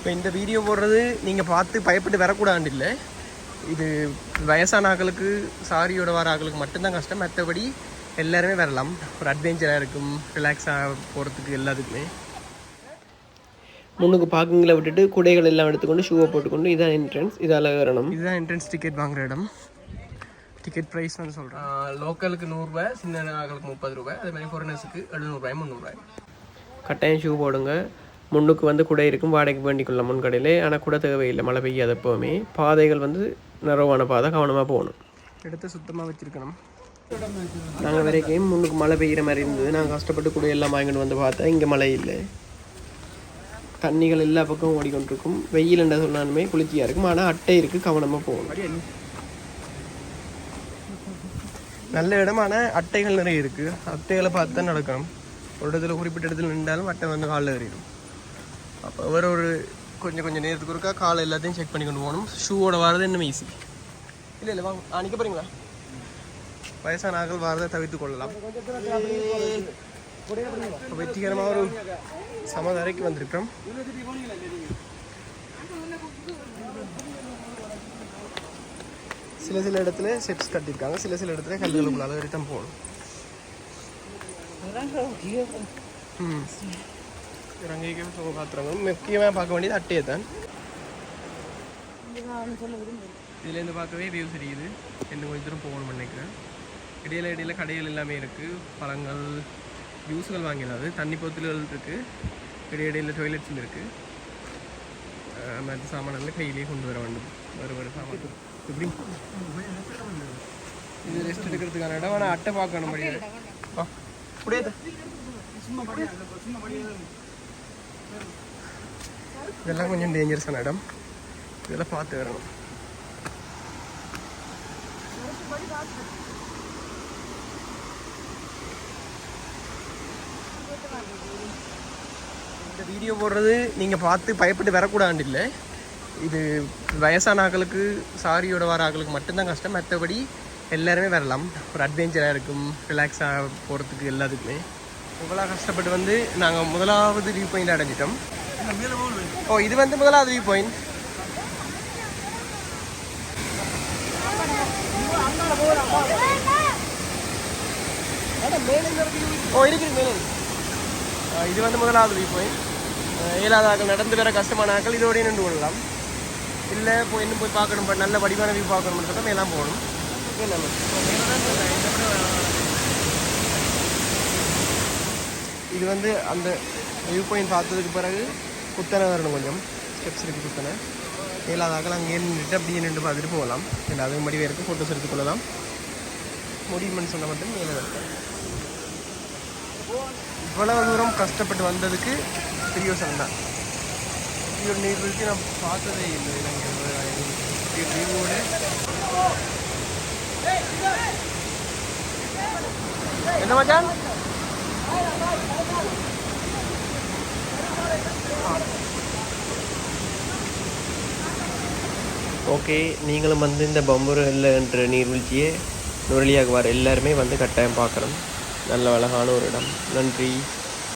இப்போ இந்த வீடியோ போடுறது நீங்கள் பார்த்து பயப்பட்டு வரக்கூடாது இல்லை. இது வயசான ஆட்களுக்கு சாரியோட வர ஆட்களுக்கு மட்டும்தான் கஷ்டம். மற்றபடி எல்லாருமே வரலாம். ஒரு அட்வென்ச்சராக இருக்கும் ரிலாக்ஸாக போகிறதுக்கு எல்லாத்துக்குமே. முன்னுக்கு பார்க்கிங்கில் விட்டுட்டு குடைகள் எல்லாம் எடுத்துக்கொண்டு ஷூவை போட்டுக்கொண்டு இதான் என்ட்ரன்ஸ் இதால் வரணும் இதுதான் என்ட்ரன்ஸ் டிக்கெட் வாங்குற இடம். டிக்கெட் ப்ரைஸ் வந்து சொல்கிறேன் லோக்கலுக்கு நூறுரூவா சின்ன ஆட்களுக்கு முப்பது ரூபாய். அதே மாதிரி ஃபாரினர்ஸுக்கு எழுநூறுபாய் முந்நூறுபாய் கட்டாயம் ஷூ போடுங்க. முன்னுக்கு வந்து குடை இருக்கும் வாடகைக்கு வேண்டிக் கொள்ளலாம் முன் கடையில் ஆனால் கூட தேவையில்லை மழை பெய்யாத எப்போவுமே. பாதைகள் வந்து நிறவான பாதை கவனமாக போகணும். எடுத்து சுத்தமாக வச்சுருக்கணும். நாங்கள் வரைக்கும் முன்னுக்கு மழை பெய்கிற மாதிரி இருந்தது. நாங்கள் கஷ்டப்பட்டு கூட எல்லாம் வாங்கிட்டு வந்து பார்த்தா இங்கே மழை இல்லை. தண்ணிகள் எல்லா பக்கமும் ஓடிக்கொண்டிருக்கும். வெயில் என்ன சொன்னாலுமே குளிர்ச்சியாக இருக்கும். ஆனால் அட்டை இருக்குது கவனமாக போகணும். நல்ல இடம் ஆனால் அட்டைகள் நிறைய இருக்குது அட்டைகளை பார்த்து தான் நடக்கணும். ஒரு இடத்துல குறிப்பிட்ட இடத்துல நின்றாலும் அட்டை வந்து காலில் ஏறிடும் அப்போ வேற ஒரு கொஞ்சம் கொஞ்சம் நேரத்துக்கு ஒருக்கா காலை எல்லாத்தையும் செக் பண்ணி கொண்டு போகணும். ஷூவோட வரது இன்னும் ஈஸி இல்லை இல்லை வாங்க. ஆ நிற்க போகிறீங்களா வயசான ஆட்கள் வரதை தவிர்த்து கொள்ளலாம். வெற்றிகரமாக ஒரு சமதரைக்கு வந்திருக்கிறோம். சில சில இடத்துல செட்ஸ் கட்டியிருக்காங்க. சில சில இடத்துல கல்லுகளுக்குள்ளால வரைக்கும் போகணும். ம். இறங்கிக்கு சுகம் காத்துறாங்க முக்கியமாக பார்க்க வேண்டியது அட்டையை தான் இதுலேருந்து பார்க்கவே வியூஸ் தெரியுது இன்னும் கொஞ்சம் தூரம் போகணும் நினைக்கிறேன் இடையில இடையில கடைகள் எல்லாமே இருக்குது பழங்கள் ஜூஸுகள் வாங்கிடாது தண்ணி பொத்துல்கள் இருக்குது இடையிடையில் டாய்லெட்ஸும் இருக்குது மற்ற சாமான்களை கையிலேயே கொண்டு வர வேண்டும் வேறு வேறு சாமான் எப்படி இது ரெஸ்ட் எடுக்கிறதுக்கான இடம் ஆனால் அட்டை பார்க்கணும் முடியாது ஆ இதெல்லாம் கொஞ்சம் டேஞ்சரஸான இடம் இதெல்லாம் பார்த்து வரணும் இந்த வீடியோ போடுறது நீங்கள் பார்த்து பயப்பட்டு வரக்கூடாது இல்லை இது வயசான ஆக்களுக்கு சாரியோட வர ஆக்களுக்கு மட்டும்தான் கஷ்டம் மற்றபடி எல்லாருமே வரலாம் ஒரு அட்வென்ச்சராக இருக்கும் ரிலாக்ஸாக போகிறதுக்கு எல்லாத்துக்குமே இவ்வளோ கஷ்டப்பட்டு வந்து நாங்கள் முதலாவது வியூ பாயிண்ட் அடைஞ்சிட்டோம் ஓ இது வந்து முதலாவது வியூ பாயிண்ட் ஓ இருக்குது மேலே. இது வந்து முதலாவது வியூ பாயிண்ட் ஏழாவது ஆக்கள் நடந்து வர கஷ்டமான ஆக்கள் இதோடய நின்று கொள்ளலாம். இல்லை போய் இன்னும் போய் பார்க்கணும் பட் நல்ல வடிவான வியூ பார்க்கணும்னு சொன்னால் மேலாம் போகணும். இது வந்து அந்த வியூ பாயிண்ட் பார்த்ததுக்கு பிறகு குத்தனை வரணும் கொஞ்சம் ஸ்டெப்ஸ் இருக்குது குத்தனை ஏழாவது அங்கே நின்றுட்டு அப்படியே நின்று பார்த்துட்டு போகலாம் இல்லை அதுக்கு மடி இருக்குது ஃபோட்டோஸ் எடுத்துக்கொள்ளலாம் முடியுமென்னு சொன்ன மட்டும் மேலே இருக்கேன் இவ்வளவு தூரம் கஷ்டப்பட்டு வந்ததுக்கு பிரியோசனம் தான் இப்படி ஒரு நீர்வீழ்ச்சி நான் பார்த்ததே இல்லை வியூவோட என்ன மச்சான் ஓகே நீங்களும் வந்து இந்த பம்பூர் என்ற நீர்வீழ்ச்சியை நுரளியாகுவார். எல்லாருமே வந்து கட்டாயம் பார்க்குறோம் நல்ல அழகான ஒரு இடம். நன்றி.